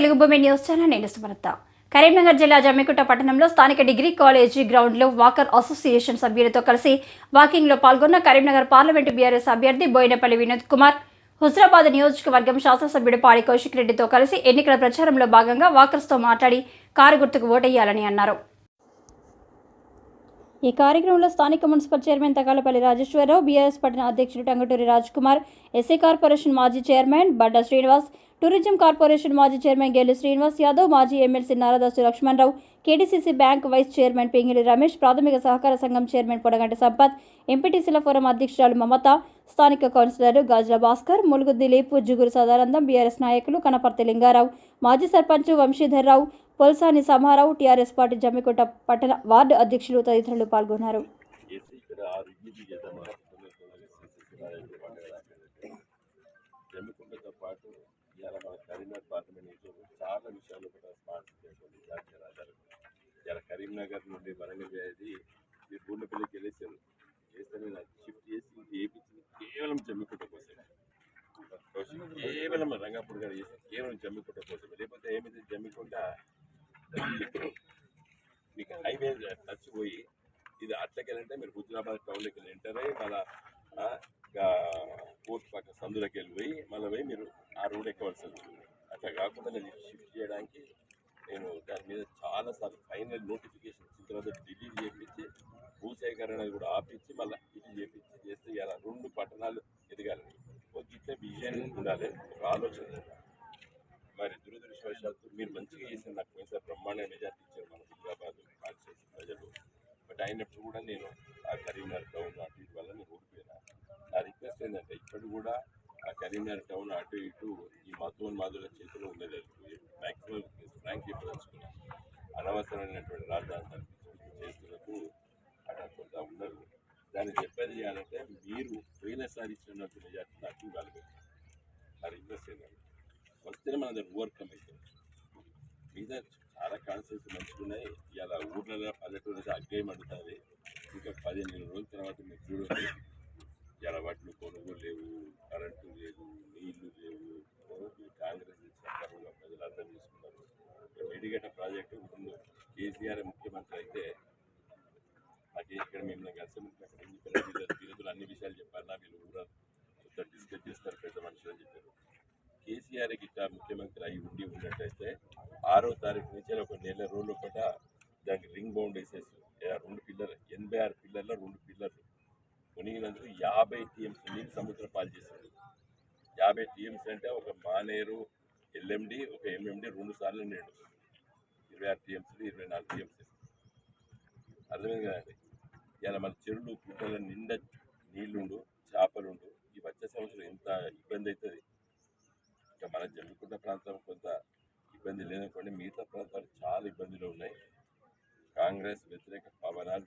తెలుగు భూమి news channel నేను సుమరత కరీంనగర్ జిల్లా జమ్మికుంట పట్టణంలో స్థానిక డిగ్రీ కాలేజీ గ్రౌండ్లో వాకర్ అసోసియేషన్ సభ్యులతో కలిసి వాకింగ్లో పాల్గొన్న కరీంనగర్ పార్లమెంటు బీఆర్ఎస్ అభ్యర్థి బోయినపల్లి వినోద్ కుమార్ హుజరాబాద్ నియోజకవర్గం శాసనసభ్యుడు పాడి కౌశిక్ రెడ్డితో కలిసి ఎన్నికల ప్రచారంలో భాగంగా వాకర్స్తో మాట్లాడి కారు గుర్తుకు ఓటేయాలని అన్నారు. ఈ కార్యక్రమంలో స్థానిక municipal chairman Tagalapalli Rajeshwararao BRS పట్టణ అధ్యక్షుడు టంగుటూరి కుమార్ ఎస్సీ కార్పొరేషన్ మాజీ chairman Badda Srinivas tourism corporation మాజీ చైర్మన్ గేలు శ్రీనివాస్ యాదవ్ మాజీ MLC Naradasu Lakshmanarao KDCC bank vice chairman Pingili Ramesh ప్రాథమిక సహకార సంఘం చైర్మన్ పొడగంటి సంపత్ ఎంపీటీసీల ఫోరం అధ్యక్షురాలు మమత స్థానిక కౌన్సిలర్ గాజుల భాస్కర్ ములుగు దిలీప్ జుగురు సదానందం బీఆర్ఎస్ నాయకులు కనపర్తి లింగారావు మాజీ సర్పంచ్ వంశీధర్రావు పొల్సాని సమారావు టీఆర్ఎస్ పార్టీ జమ్మికుంట పట్టణ వార్డు అధ్యక్షులు తదితరులు పాల్గొన్నారు. ఇవాళ మన కరీంనగర్ పార్లమెంట్ నియోజకవర్గం చాలా విషయాలు కూడా స్పాన్సర్ చేసేటువంటి జాతీయ రహదారులు కరీంనగర్ నుండి వరంగల్ అనేది ఈ బూండపల్లికి వెళ్ళేసారు చేస్తే నేను షిఫ్ట్ చేసి ఇది వేయించింది కేవలం జమ్మికుంట కోసం కేవలం రంగాపూర్ గారు చేసి కేవలం జమ్మికుంట కోసమే లేకపోతే ఏమైతే జమ్మికుంట మీకు హైవే టచ్ పోయి ఇది అట్లకెళ్ళంటే మీరు హుజరాబాద్ టౌన్లోకి వెళ్ళి ఎంటర్ అయ్యి మళ్ళా కోర్టు పక్క సందులోకి వెళ్ళిపోయి మళ్ళీ పోయి మీరు ఆ రోడ్ ఎక్కవలసి వస్తుంది అట్లా కాకుండా నేను షిఫ్ట్ చేయడానికి నేను దాని మీద చాలాసార్లు ఫైనల్ నోటిఫికేషన్ ఇచ్చిన తర్వాత డిలీట్ చేయించి భూసేకరణ కూడా ఆపించి మళ్ళీ ఇది చేపించి చేస్తే ఇలా రెండు పట్టణాలు ఎదగాలని ఒక ఇట్లా ఉండాలి ఒక ఆలోచన ఉండాలి. మరి దురదృష్టవశాత్తు మీరు మంచిగా చేసిన నాకు పోయిన బ్రహ్మాండ మెజార్టీ ఇచ్చారు మన హైదరాబాద్ కాన్స్టిట్యూన్సీ ప్రజలు. బట్ అయినప్పుడు కూడా నేను ఆ కరీంనగర్ టౌన్ అటు ఇటు వల్ల నేను ఓడిపోయినా నా ఏంటంటే ఇప్పుడు కూడా ఆ కరీంనగర్ టౌన్ అటు ఇటు ఈ మధువన్ మాధుల చేతిలో ఉండేది మ్యాక్సిమం ఫ్రాంక్ చెప్పదలుచుకున్నాను అనవసరమైనటువంటి రాజధాని చేస్తున్నట్టు అక్కడ కొంత ఉన్నారు దాన్ని చెప్పేది చేయాలంటే మీరు పోయినసారి ఇచ్చినట్టు మెజార్టీ నాకు ఇవ్వాలి నా రిక్వెస్ట్ ఏంటంటే వస్తేనే మన దగ్గర ఓవర్కమ్ అవుతుంది మీద చాలా కాన్సెప్ట్స్ మంచిగా ఉన్నాయి ఇలా ఊర్లలో పల్లెటూరు అగ్గేయం అడుగుతుంది ఇంకా పదిహేను రోజుల తర్వాత మీరు చూడండి ఇలా వాటిలో కొనుగోలు లేవు కరెంటు లేదు నీళ్ళు లేవు ఈ కాంగ్రెస్ సర్కారంగా ప్రజలు అర్థం చేసుకున్నారు మేడిగడ్డ ప్రాజెక్టు ముందు కేసీఆర్ ముఖ్యమంత్రి అయితే మేము కలిసి అక్కడ ఎన్నికల అన్ని విషయాలు చెప్పారు నా వీళ్ళు ఊర? కొంత డిస్కస్ చేస్తారు పెద్ద మనుషులు అని చెప్పారు. కేసీఆర్ గిట్ట ముఖ్యమంత్రి అయి ఉండి ఉన్నట్టయితే ఆరో తారీఖు నుంచి ఒక నెల రోజులు ఒకట దానికి రింగ్ బౌండ్ వేసేసి రెండు పిల్లర్ ఎనభై ఆరు పిల్లర్ల రెండు పిల్లర్లు కొనిగినందుకు యాభై టీఎంసీ నీళ్ళు సముద్ర పాలు చేశారు. యాభై టీఎంసీ అంటే ఒక మానేరు ఎల్ఎండి ఒక ఎంఎండి రెండు సార్లు నేడు. ఇరవై ఆరు టీఎంసీలు ఇరవై నాలుగు టీఎంసీలు. అర్థమైంది కదండి ఇలా మన చెరువులు పుట్టల నిండా నీళ్ళుండు చేపలుండు. ఈ వచ్చే సంవత్సరం ఎంత ఇబ్బంది అవుతుంది ఇంకా మన జమ్మికుంట ప్రాంతం కొంత ఇబ్బంది లేదనుకోండి మిగతా ప్రాంతాలు చాలా ఇబ్బందులు ఉన్నాయి. కాంగ్రెస్ వ్యతిరేక పవనాలు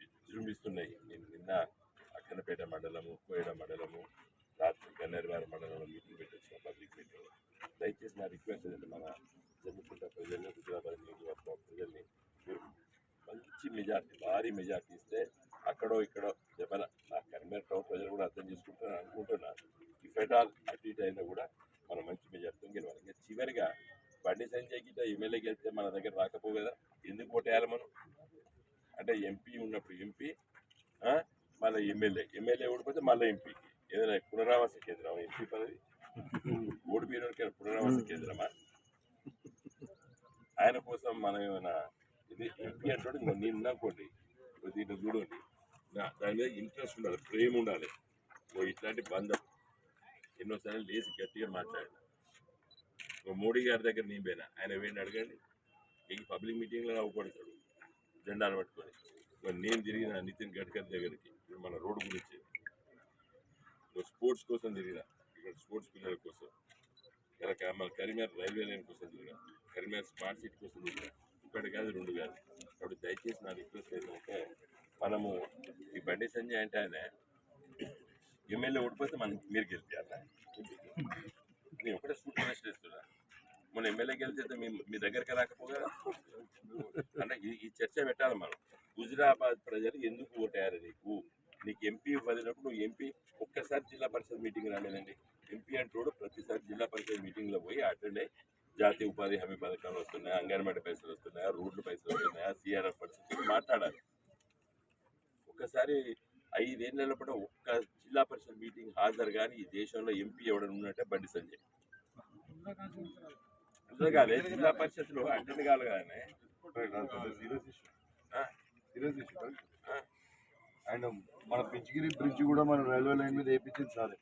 విజృంభిస్తున్నాయి. నేను నిన్న అక్కనపేట మండలము కోయడ మండలము రాత్రి గన్నేరువారి మండలంలో మీటింగ్ పెట్టొచ్చిన పబ్లిక్ మీటింగ్. దయచేసి నా రిక్వెస్ట్ ఏంటంటే మన జమ్మికుంట ప్రజల్ని హుజరాబాద్ నియోజకవర్గం ప్రజల్ని మీరు మంచి మెజార్టీ భారీ మెజార్టీ అక్కడో ఇక్కడో దెబ్బన నా కరీంనగర్ టౌన్ ప్రజలు కూడా అర్థం చేసుకుంటారని అనుకుంటున్నాను ఇఫ్ ఎట్ ఆల్ అటు ఇటు అయినా కూడా మనం మంచి మెజార్టీతో గెలవాలి. ఇంకా చివరిగా బండి సంజయ్ గిట్ట ఎమ్మెల్యే గెలిస్తే మన దగ్గర రాకపో కదా ఎందుకు ఓటేయాలి మనం? అంటే ఎంపీ ఉన్నప్పుడు ఎంపీ మళ్ళీ ఎమ్మెల్యే. ఎమ్మెల్యే ఓడిపోతే మళ్ళీ ఎంపీ ఏదైనా పునరావాస కేంద్రం ఎంపీ పదవి? ఓడిపోయిన పునరావాస కేంద్రమా? ఆయన కోసం మనం ఏమైనా ఇది ఎంపీ అంటే ఇంకో నేను అనుకోండి దీంట్లో చూడండి. దాని మీద ఇంట్రెస్ట్ ఉండాలి ప్రేమ ఉండాలి. ఓ ఇట్లాంటి బంధం. ఎన్నోసార్లు లేచి గట్టిగా మాట్లాడిన. ఓ మోడీ గారి దగ్గర నేను పోయినా. ఆయన పోయిన అడగండి. ఈ పబ్లిక్ మీటింగ్లో నవ్వుపడతాడు జెండాలు పట్టుకొని. మరి నేను తిరిగిన నితిన్ గడ్కరీ దగ్గరికి. ఇప్పుడు మన రోడ్డు గురించి. నువ్వు స్పోర్ట్స్ కోసం తిరిగిన. ఇక్కడ స్పోర్ట్స్ పిల్లల కోసం. ఇలా మన కరీంనగర్ రైల్వే లైన్ కోసం తిరిగిన. కరీంనగర్ స్మార్ట్ సిటీ కోసం తిరిగిన. ఒకటి కాదు రెండు కాదు. కాబట్టి దయచేసి నా రిక్వెస్ట్ ఏంటంటే మనము ఈ బండి సంజయ్ అంటే ఆయన ఎమ్మెల్యే ఓడిపోతే మనం మీరు గెలిపారా నేను ఒకటే సూట్ వేస్ట్ మన ఎమ్మెల్యే గెలిచితే మీ మీ దగ్గరికి రాకపోగా? అంటే ఈ ఈ చర్చ పెట్టాలి మనం. హుజురాబాద్ ప్రజలు ఎందుకు ఓటయ్యారు నీకు? నీకు ఎంపీ వదిలినప్పుడు నువ్వు ఎంపీ ఒక్కసారి జిల్లా పరిషత్ మీటింగ్ రాలేదండి. ఎంపీ అంటూ ప్రతిసారి జిల్లా పరిషత్ మీటింగ్లో పోయి అటెండ్ అయ్యి జాతీయ ఉపాధి హామీ పథకాలు వస్తున్నాయా అంగన్వాడీ పైసలు వస్తున్నాయా రోడ్లు పైసలు వస్తున్నాయా సిఆర్ఎఫ్ ఫండ్స్ మాట్లాడాలి. ఒకసారి ఐదేళ్ళ పాటు ఒక్క జిల్లా పరిషత్ మీటింగ్ హాజరు కానీ ఈ దేశంలో ఎంపీ ఎవడని ఉన్నట్టే బండి సంజయ్. అదే కాదే జిల్లా పరిషత్లో అటెండ్ ఇష్యూ ఆ, అండ్ మన పిచ్చిగిరి బ్రిడ్జ్ కూడా మన రైల్వే లైన్ మీద వేయించింది సార్.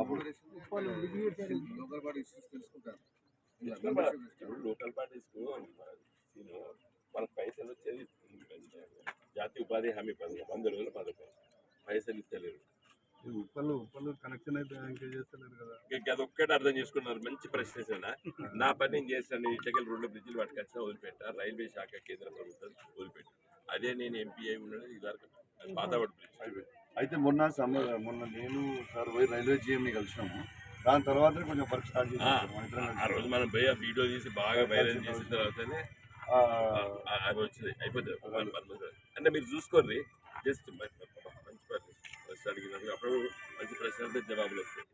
అప్పుడు ఇప్పుడు లోకల్ పార్టీస్ మనకు పైసలు వచ్చేది జాతీయ ఉపాధి హామీ పథకం వంద రోజుల పథకం. పైసలు ఇస్తలేరు. ఉప్పలు ఉప్పలు కనెక్షన్ అయితే చేస్తలేరు కదా. ఇంకా అదొక్కటి అర్థం చేసుకున్నారు మంచి ప్రశ్న నా పని నేను చేస్తాను ఇటకల్ రెండు బ్రిడ్జిలు పట్టుకొచ్చినా వదిలిపెట్టా రైల్వే శాఖ కేంద్ర ప్రభుత్వం వదిలిపెట్టా. అదే నేను ఎంపీ అయి ఉన్నది ఇదివరకు అది పాతవాడు బ్రిడ్జ్. అయితే మొన్న మొన్న నేను సార్ పోయి రైల్వే జిఎంని కలిసినాము దాని తర్వాత కొంచెం వర్క్ స్టార్ట్ ఆ, రోజు మనం పోయి ఆ వీడియో తీసి బాగా వైరల్ చేసిన తర్వాతనే అవి వచ్చింది. అయిపోతుంది అంటే మీరు చూసుకోర్రి జస్ట్ మంచి ప్రశ్న అడిగినందుకు అప్పుడు మంచి ప్రశ్నలతో జవాబులు వస్తాయి.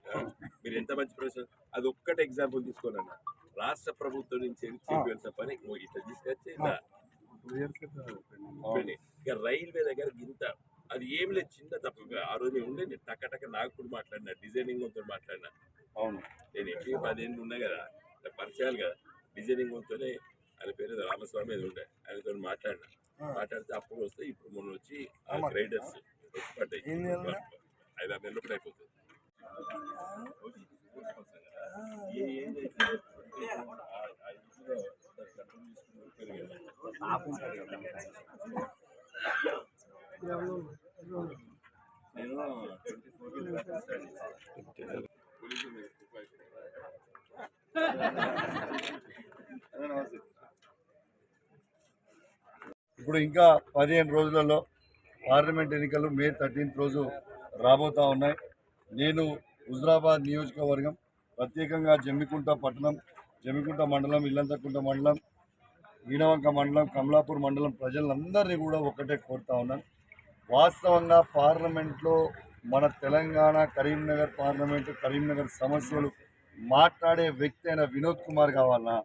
మీరు ఎంత మంచి ప్రశ్న? అది ఒక్కటే ఎగ్జాంపుల్ తీసుకోండి అన్న. రాష్ట్ర ప్రభుత్వం నుంచి చేయాల్సిన పని ఇట్లా తీసుకొచ్చి. ఇక రైల్వే దగ్గర గింత అది ఏమి లేదు. చిన్న తప్పుగా ఆ రోజు ఉండే నేను టక్క టక్క నాగపూర్ మాట్లాడినా డిజైనింగ్తో మాట్లాడినా. అవును. నేను ఎంపీ పదేళ్ళు ఉన్నా కదా. నాకు పరిచయాలు కదా. డిజైనింగ్ తోనే ఆయన పేరు రామస్వామి అది ఉండే ఆయనతో మాట్లాడినా మాట్లాడితే అప్పుడు వస్తే ఇప్పుడు మొన్న వచ్చి ఆ గ్రైడర్స్ వచ్చి పడ్డాయి ఏం చేయాలి? ఐదు ఆరు నెలలు అయిపోతుంది ఊరుకోరు కదా. నేను ట్వంటీ ఫోర్ పోలీసు మీద తుపాకీ. అదే నమస్తే. ఇప్పుడు ఇంకా పదిహేను రోజులలో పార్లమెంట్ ఎన్నికలు మే థర్టీన్త్ రోజు రాబోతా ఉన్నాయి. నేను హుజరాబాద్ నియోజకవర్గం ప్రత్యేకంగా జమ్మికుంట పట్టణం జమ్మికుంట మండలం ఇల్లంతకుంట మండలం ఈనవంక మండలం కమలాపూర్ మండలం ప్రజలందరినీ కూడా ఒకటే కోరుతా ఉన్నాను. వాస్తవంగా పార్లమెంట్లో మన తెలంగాణ కరీంనగర్ పార్లమెంటు కరీంనగర్ సమస్యలు మాట్లాడే వ్యక్తి అయిన వినోద్ కుమార్ కావాలన్నా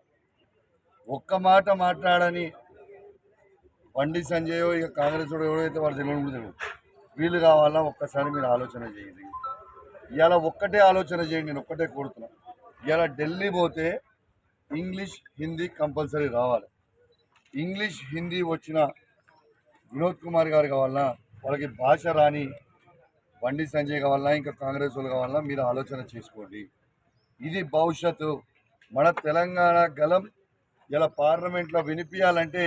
ఒక్క మాట మాట్లాడని బండి సంజయ్ ఇక కాంగ్రెస్ వాడు ఎవడైతే వాడు తెలియదు కూడా తెలియదు. వీళ్ళు కావాలా ఒక్కసారి మీరు ఆలోచన చేయండి. ఇవాళ ఒక్కటే ఆలోచన చేయండి నేను ఒక్కటే కోరుతున్నా. ఇవాళ ఢిల్లీ పోతే ఇంగ్లీష్ హిందీ కంపల్సరీ రావాలి. ఇంగ్లీష్ హిందీ వచ్చిన వినోద్ కుమార్ గారు కావాలన్నా వాళ్ళకి భాష రాని బండి సంజయ్ కావాలన్నా ఇంకా కాంగ్రెస్ వాళ్ళు కావాలన్నా మీరు ఆలోచన చేసుకోండి. ఇది భవిష్యత్తు. మన తెలంగాణ గలం ఇలా పార్లమెంట్లో వినిపించాలంటే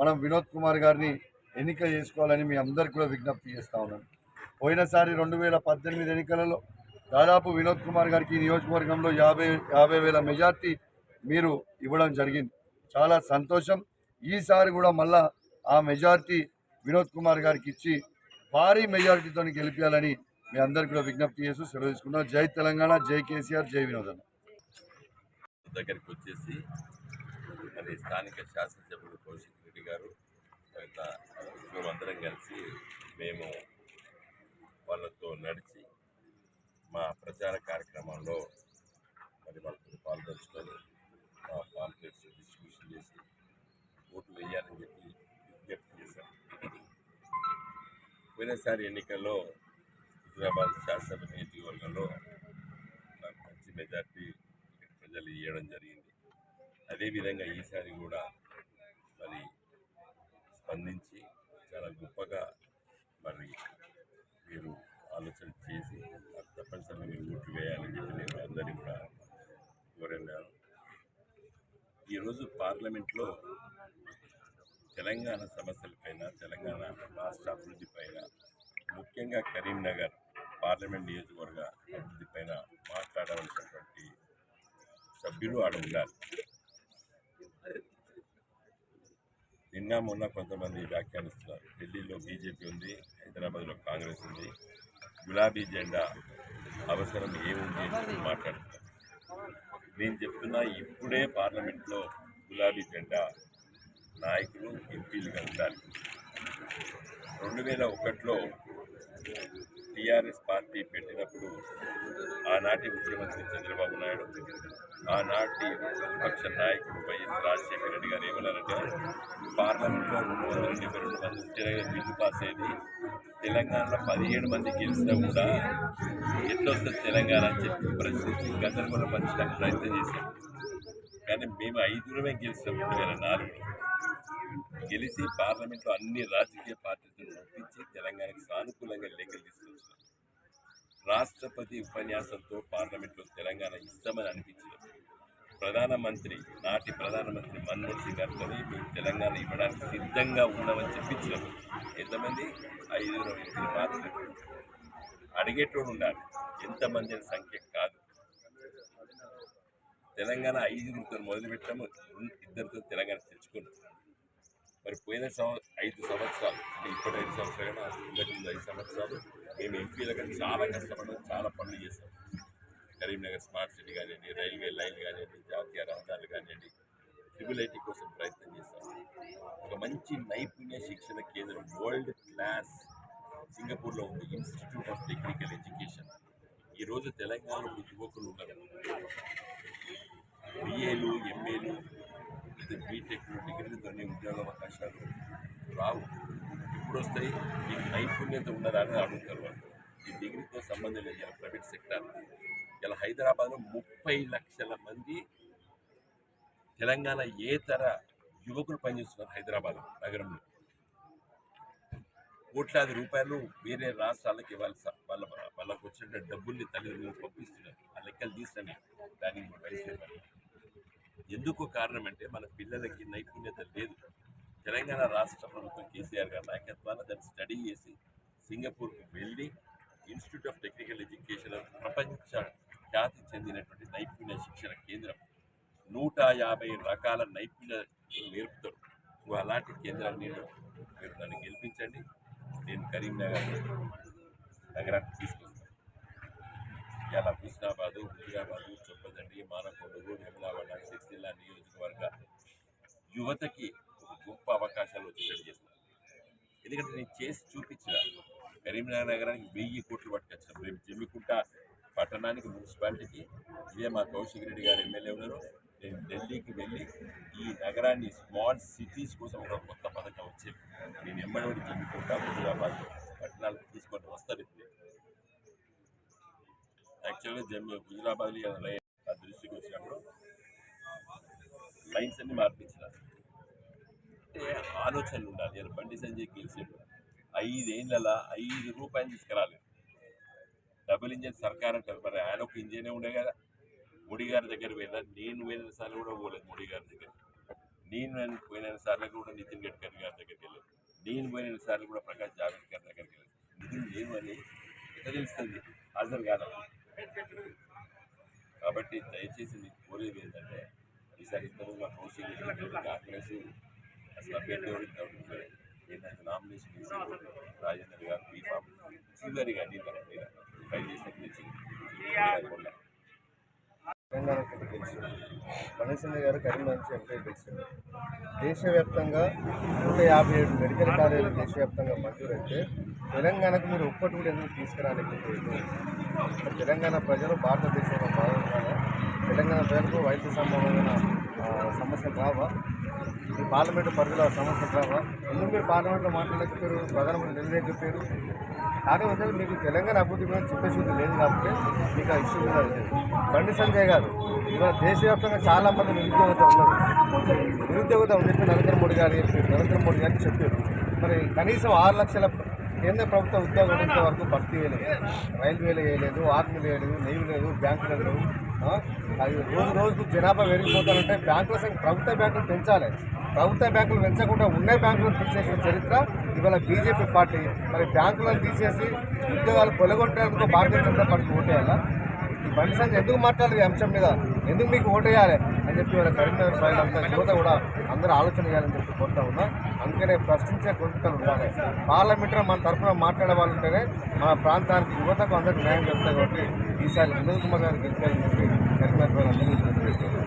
మనం వినోద్ కుమార్ గారిని ఎన్నిక చేసుకోవాలని మీ అందరికి కూడా విజ్ఞప్తి చేస్తా ఉన్నాను. పోయినసారి రెండు వేల పద్దెనిమిది ఎన్నికలలో దాదాపు వినోద్ కుమార్ గారికి ఈ నియోజకవర్గంలో యాభై యాభై వేల మెజార్టీ మీరు ఇవ్వడం జరిగింది. చాలా సంతోషం. ఈసారి కూడా మళ్ళా ఆ మెజార్టీ వినోద్ కుమార్ గారికి ఇచ్చి భారీ మెజారిటీతో గెలిపించాలని మీ అందరికి కూడా విజ్ఞప్తి చేస్తూ సెలవు జై తెలంగాణ జై కేసీఆర్ జై వినోద్. దగ్గరికి వచ్చేసి మరి స్థానిక శాసనసభ్యులు గారు ఇట్లా మేమందరం కలిసి మేము వాళ్ళతో నడిచి మా ప్రచార కార్యక్రమంలో మరి వాళ్ళతో పాల్పంచుకొని మా పాంప్లెట్స్ డిస్ట్రిబ్యూషన్ చేసి ఓటు వేయాలని చెప్పి విజ్ఞప్తి చేశాం. పోయినసారి ఎన్నికల్లో హైదరాబాద్ శాసనసభ నియోజకవర్గంలో నాకు మంచి మెజార్టీ ప్రజలు ఇవ్వడం జరిగింది. అదేవిధంగా ఈసారి కూడా మరి స్పందించి చాలా గొప్పగా మరి మీరు ఆలోచన చేసి నాకు తప్పనిసరిగా మీరు ఓట్లు వేయాలని చెప్పి నేను అందరినీ కూడా కోరన్నాను ఈరోజు పార్లమెంట్లో తెలంగాణ సమస్యలపైన తెలంగాణ రాష్ట్ర అభివృద్ధిపైన ముఖ్యంగా కరీంనగర్ పార్లమెంట్ నియోజకవర్గ అభివృద్ధిపైన మాట్లాడవలసినటువంటి సభ్యులు ఆడ ఉండాలి నిన్న మొన్న కొంతమంది వ్యాఖ్యానిస్తున్నారు. ఢిల్లీలో బీజేపీ ఉంది హైదరాబాద్లో కాంగ్రెస్ ఉంది. గులాబీ జెండా అవసరం ఏముంది అని మాట్లాడుతున్నారు. నేను చెప్తున్నా ఇప్పుడే పార్లమెంట్లో గులాబీ జెండా నాయకులు ఎంపీలుగా ఉండాలి. రెండు వేల ఒకటిలో టీఆర్ఎస్ పార్టీ పెట్టినప్పుడు ఆనాటి ముఖ్యమంత్రి చంద్రబాబు నాయుడు ఆనాటి ప్రతిపక్ష నాయకుడు వైఎస్ రాజశేఖర రెడ్డి గారు ఏమన్నారంటే పార్లమెంట్లో రెండు వందల డెబ్బై రెండు మంది ఉద్యోగ బిల్లు పాస్ అయ్యేది. తెలంగాణలో పదిహేడు మంది గెలిచినా కూడా ఎట్లా వస్తుంది తెలంగాణ అని చెప్పి ప్రశ్నించి గతంలో పంచడానికి ప్రయత్నం చేశారు. కానీ మేము ఐదుగురమే గెలిచినాం రెండు వేల నాలుగులో. గెలిచి పార్లమెంట్లో అన్ని రాజకీయ పార్టీలను ఒప్పించి తెలంగాణకు సానుకూలంగా లేఖలు తీసుకొచ్చినాం రాష్ట్రపతి ఉపన్యాసంతో పార్లమెంట్లో తెలంగాణ ఇస్తామని అనిపించింది. ప్రధానమంత్రి నాటి ప్రధానమంత్రి మన్మోహన్ సింగ్ గారితో మేము తెలంగాణ ఇవ్వడానికి సిద్ధంగా ఉన్నామని చెప్పించినాం ఎంతమంది? ఐదు వ్యక్తులు మాత్రమే. అడిగేటోడు ఉండాలి. ఎంతమంది అనే సంఖ్య కాదు. తెలంగాణ ఐదుగురితో మొదలుపెట్టాము. ఇద్దరితో తెలంగాణ తెచ్చుకున్నాం. మరి పోయిన సంవ ఐదు సంవత్సరాలు అంటే ఇప్పుడు ఐదు సంవత్సరాలు ఇంతకు ముందు ఐదు సంవత్సరాలు మేము ఎంపీలుగా చాలా కష్టపడ్డాం చాలా పనులు చేసాం కరీంనగర్ స్మార్ట్ సిటీ కానివ్వండి రైల్వే లైన్ కానివ్వండి జాతీయ రహదారులు కానివ్వండి ట్రిపుల్ ఐటీ కోసం ప్రయత్నం చేస్తాం ఒక మంచి నైపుణ్య శిక్షణ కేంద్రం వరల్డ్ క్లాస్ సింగపూర్లో ఉంది ఇన్స్టిట్యూట్ ఆఫ్ టెక్నికల్ ఎడ్యుకేషన్. ఈరోజు తెలంగాణలో యువకులు ఉన్నారు. బిఏలు ఎంఏలు లేకపోతే బీటెక్ డిగ్రీలతోనే ఉద్యోగ అవకాశాలు రావు. ఇప్పుడు వస్తాయి మీకు నైపుణ్యత ఉన్నదా అని అడుగుతారు వాళ్ళు. ఈ డిగ్రీతో సంబంధం లేదు ఇలా ప్రైవేట్ సెక్టర్. ఇలా హైదరాబాద్లో ముప్పై లక్షల మంది తెలంగాణ ఏతర యువకులు పనిచేస్తున్నారు హైదరాబాద్ నగరంలో? కోట్లాది రూపాయలు వేరే రాష్ట్రాలకు ఇవ్వాల్సి వాళ్ళ వాళ్ళకు వచ్చిన డబ్బుల్ని తల్లిదండ్రులు పంపిస్తున్నారు. ఆ లెక్కలు తీసండి దానికి వయసు ఎందుకు కారణం అంటే మన పిల్లలకి నైపుణ్యత లేదు. తెలంగాణ రాష్ట్ర ప్రభుత్వం కేసీఆర్ గారి నాయకత్వాన్ని దాన్ని స్టడీ చేసి సింగపూర్కి వెళ్ళి ఇన్స్టిట్యూట్ ఆఫ్ టెక్నికల్ ఎడ్యుకేషన్ ప్రపంచ ఖ్యాతి చెందినటువంటి నైపుణ్య శిక్షణ కేంద్రం. నూట యాభై రకాల నైపుణ్య నేర్పుతారు. అలాంటి కేంద్రాన్ని నేను మీరు నన్ను గెలిపించండి. నేను కరీంనగర్ నగరానికి తీసుకొస్తాను. ఇలా హుస్నాబాదు హుజరాబాదు చొప్పదండి మానకొండూరు సిక్స్ ఇల్లా నియోజకవర్గ యువతకి గొప్ప అవకాశాలు వచ్చేటట్టు చేస్తాను ఎందుకంటే నేను చేసి చూపించిన కరీంనగర్ నగరానికి వెయ్యి కోట్లు పట్టుకొచ్చాను రేపు జమ్మికుంట పట్టణానికి మున్సిపాలిటీకి ఇదే మా కౌశిక్ రెడ్డి గారు ఎమ్మెల్యే ఉన్నారు. నేను ఢిల్లీకి వెళ్ళి ఈ నగరాన్ని స్మార్ట్ సిటీస్ కోసం ఒక కొత్త పథకం వచ్చేది నేను ఎమ్మడి జమ్మికుంట హుజురాబాద్ పట్టణాలకు తీసుకొని వస్తాను. ఇప్పుడు యాక్చువల్గా జమ్మూ హుజరాబాద్ ఆ దృష్టికి వచ్చినప్పుడు. లైన్స్ అన్ని మార్పించిన అంటే ఆలోచనలు ఉండాలి. నేను బండి సంజయ్ గెలిచాడు. ఐదేళ్ళ ఐదు రూపాయలు తీసుకురాలేదు డబుల్ ఇంజన్ సర్కార్ అంటారు. మరి ఆయన ఒక ఇంజనే ఉండే కదా. మోడీ గారి దగ్గర పోయినా నేను పోయిన సార్లు కూడా పోలేదు మోడీ గారి దగ్గర. నేను పోయిన సార్లు కూడా నితిన్ గడ్కరీ గారి దగ్గరికి వెళ్ళాను. నేను పోయిన సార్లు కూడా ప్రకాష్ జావడేకర్ దగ్గరికి వెళ్ళాను. నితిన్ లేవు అని? ఎట్లా తెలుస్తుంది. హాజరు కాదు కాబట్టి దయచేసి మీకు కోరేది ఏంటంటే ఈసారి ఇద్దరు మా కౌశిక్ కాంగ్రెస్ అసలు అభ్యర్థి ఏంటంటే నామినేషన్ వేసి రాజేంద్ర గారు బీఫామ్ చివరిగా నేను ఫైల్ చేసిన గురించి తెలంగాణకి గెలిచింది మనసింహ గారు కరీంనగర్ నుంచి ఎంపీ గెలిచింది దేశవ్యాప్తంగా నూట యాభై ఏడు మెడికల్ కాలేజీలు దేశవ్యాప్తంగా మంజూరైతే తెలంగాణకు మీరు ఒక్కటి కూడా ఎందుకు తీసుకురాలేకపోయింది తెలంగాణ ప్రజలు భారతదేశంలో భాగంగా తెలంగాణ ప్రజలకు వైద్య సంబంధమైన సమస్యలు రావా? ఈ పార్లమెంటు పరిధిలో సమస్యలు రావా? ఎందుకు మీరు పార్లమెంట్లో మాట్లాడకపోయారు ప్రధానమంత్రి నిలలేకపోయారు కానీ వచ్చేది మీకు తెలంగాణ అభివృద్ధి మీద చిత్తశుద్ధి లేదు కాబట్టి మీకు ఆ ఇష్యూ కూడా లేదు. బండి సంజయ్ గారు ఇవాళ దేశవ్యాప్తంగా చాలా మంది నిరుద్యోగత ఉన్నారు. నిరుద్యోగత అని చెప్పి నరేంద్ర మోడీ గారు చెప్పారు నరేంద్ర మోడీ గారు చెప్పారు. మరి కనీసం ఆరు లక్షల కేంద్ర ప్రభుత్వ ఉద్యోగాలు ఇంతవరకు భర్తీ వేయలేదు రైల్వేలు వేయలేదు ఆర్మీ వేయలేదు నెయ్యి లేదు బ్యాంకులు లేవు. అవి అది రోజు రోజుకు జనాభా పెరిగిపోతారంటే బ్యాంకుల సంఖ్య ప్రభుత్వ బ్యాంకులు పెంచాలి. ప్రభుత్వ బ్యాంకులు పెంచకుండా ఉన్న బ్యాంకులను తీసేసిన చరిత్ర ఇవాళ బీజేపీ పార్టీ మరి బ్యాంకులను తీసేసి ఉద్యోగాలు పొలగొట్టడంతో భారతీయ జనతా పార్టీ ఓటేయాలా? ఈ బండి సంఖ్య ఎందుకు మాట్లాడలేదు ఈ అంశం మీద? ఎందుకు మీకు ఓటేయాలి అని చెప్పి వాళ్ళ కరీంనగర్ ప్రజలంతా యువత కూడా అందరూ ఆలోచన చేయాలని చెప్పి కోరుతా ఉన్నా. అందుకనే ప్రశ్నించే గొంతుకలు ఉండాలి. పార్లమెంట్లో మన తరఫున మాట్లాడే వాళ్ళు ఉంటేనే మన ప్రాంతానికి యువతకు అందరికీ న్యాయం చెప్తాయి కాబట్టి ఈసారి వినోద్ కుమార్ గారు గెలిపారని చెప్పి కరీంనగర్ ప్రజలందరూ